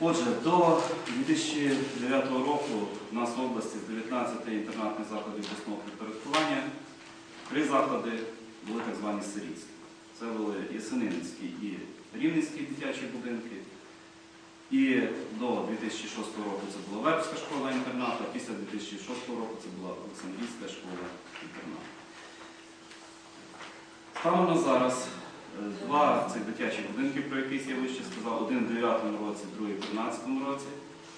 Отже, до 2009 року у нас в області з 19 інтернатних закладів обласного підпорядкування три заклади були так звані сирітські. Це були Ясенинський і Рівненський дитячі будинки. І до 2006 року це була Вербська школа-інтернат, а після 2006 року це була Олександрійська школа-інтернат. Станом на зараз два цих дитячих будинків, про які я вище сказав, один в 9 році, другий в 13 році,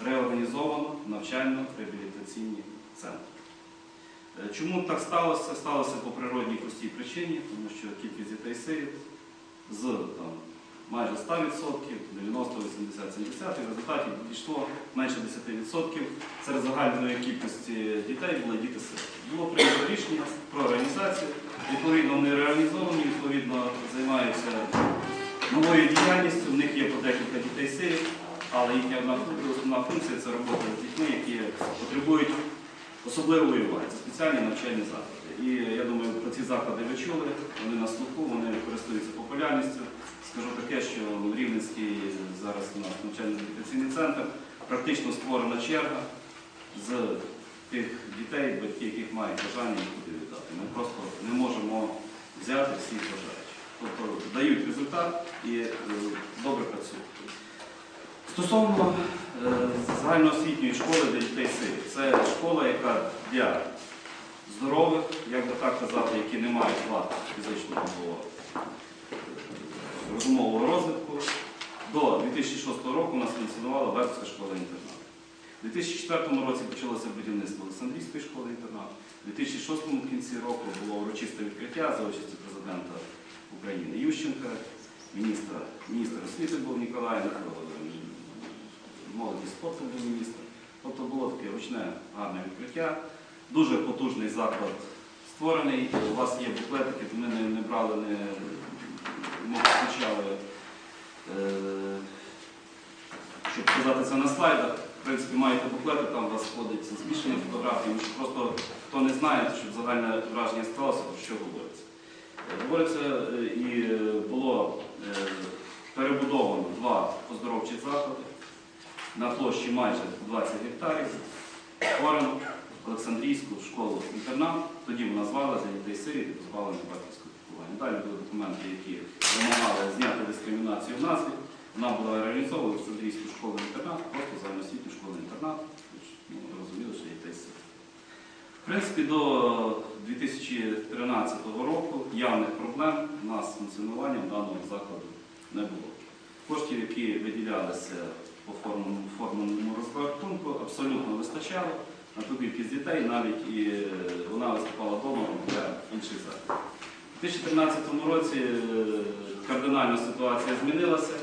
реорганізовано навчально-реабілітаційні центри. Е, Чому так сталося? Сталося по природній простій причині, тому що кількість дітей сиріт з там, майже 100%, 90, 80, 70, і в результаті дійшло менше 10% серед загальної кількості дітей були діти сироти. Було прийнято рішення про організацію, відповідно вони реалізовані, відповідно займаються новою діяльністю, в них є по декілька дітей сиріт, але їхня основна функція це робота з дітьми, які потребують особливої уваги. Це спеціальні навчальні заклади. І я думаю, про ці заклади ви чули, вони на слуху, вони користуються популярністю. Скажу таке, що Рівненський зараз у нас навчально-реабілітаційний центр, практично створена черга з тих дітей, батьки, яких мають бажання їх туди віддати. Ми просто не можемо взяти всіх бажаючих. Тобто дають результат і е, добре працюють. Стосовно е, загальноосвітньої школи для дітей сиріт, це школа, яка для здорових, як би так казати, які не мають вад фізичного е, розумового розвитку. До 2006 року у нас функціонувала Вербська школа-інтернат. У 2004 році почалося будівництво Олександрійської школи-інтернат. У 2006 кінці року було урочисте відкриття за участю президента України Ющенка, міністра, міністр освіти був Ніколаєнко, молоді спорту був міністр. Тобто було таке ручне гарне відкриття. Дуже потужний заклад створений. У вас є буклетики, то ми не, не брали, не, не включали, е, щоб показати це на слайдах. В принципі, маєте буклети, там у вас сходить це збільшення фотографій. Щоб Просто хто не знає, щоб загальне враження склалося, про що говориться. Е, Говориться, е, і е, було перебудовано два оздоровчі заклади на площі майже 20 гектарів. Створено Олександрійську школу-інтернат. Тоді вона звала за дітей сиріт і позбавлення батьківського піклування. Далі були документи, які вимагали зняти дискримінацію в назві. Вона була реалізована Олександрійську школу-інтернат, просто загальноосвітню школу-інтернат. Ну, ви розуміли, що дітей сиріт. В принципі, до 2013 року явних проблем у нас з функціонуванням даного закладу не було. Коштів, які виділялися по формульному розрахунку, абсолютно вистачало на ту кількість дітей, навіть і е, вона виступала донором для інших закладів. У 2013 році е, кардинально ситуація змінилася.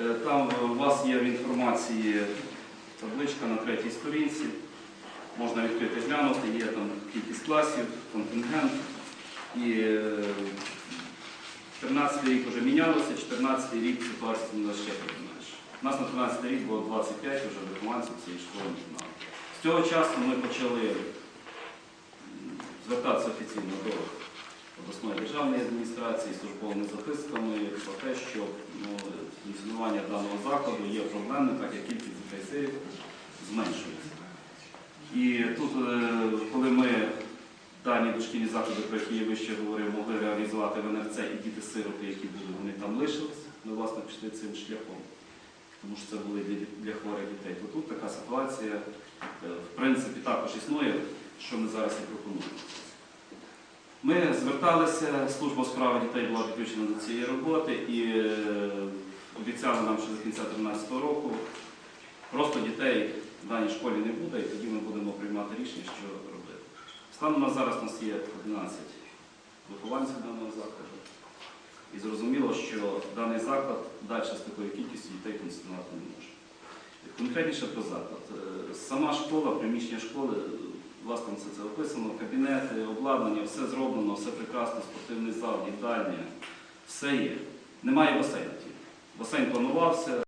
Е, Там у вас є в інформації табличка на третій сторінці. Можна відкрити глянути, є там кількість класів, контингент. І е, 13 рік вже мінялося, 14 рік ситуація змінилася ще кардинальніше. У нас на 13 рік було 25 вже вихованців цієї школи інтернату. З цього часу ми почали звертатися офіційно до обласної державної адміністрації з службовими записками про те, що функціонування даного закладу є проблемним, так як кількість дітей сирів зменшується. І тут, е, коли ми дані дошкільні заклади, про які я вище говорив, могли реалізувати в НРЦ і діти-сироти, які були, вони там лишились, ми власне пішли цим шляхом, тому що це були для, хворих дітей. То тут така ситуація, е, в принципі, також існує, що ми зараз і пропонуємо. Ми зверталися, служба справи дітей була підключена до цієї роботи і е, обіцяли нам, що до кінця 2013 року просто дітей в даній школі не буде, і тоді ми будемо приймати рішення, що робити. Станом на зараз у нас є 11 вихованців даного закладу. І зрозуміло, що даний заклад далі з такою кількістю дітей функціонувати не може. Конкретніше про заклад. Е, Сама школа, приміщення школи, власне, це, це описано, кабінети, обладнання, все зроблено, все прекрасно, спортивний зал, їдальня, все є. Немає басейну. Басейн планувався,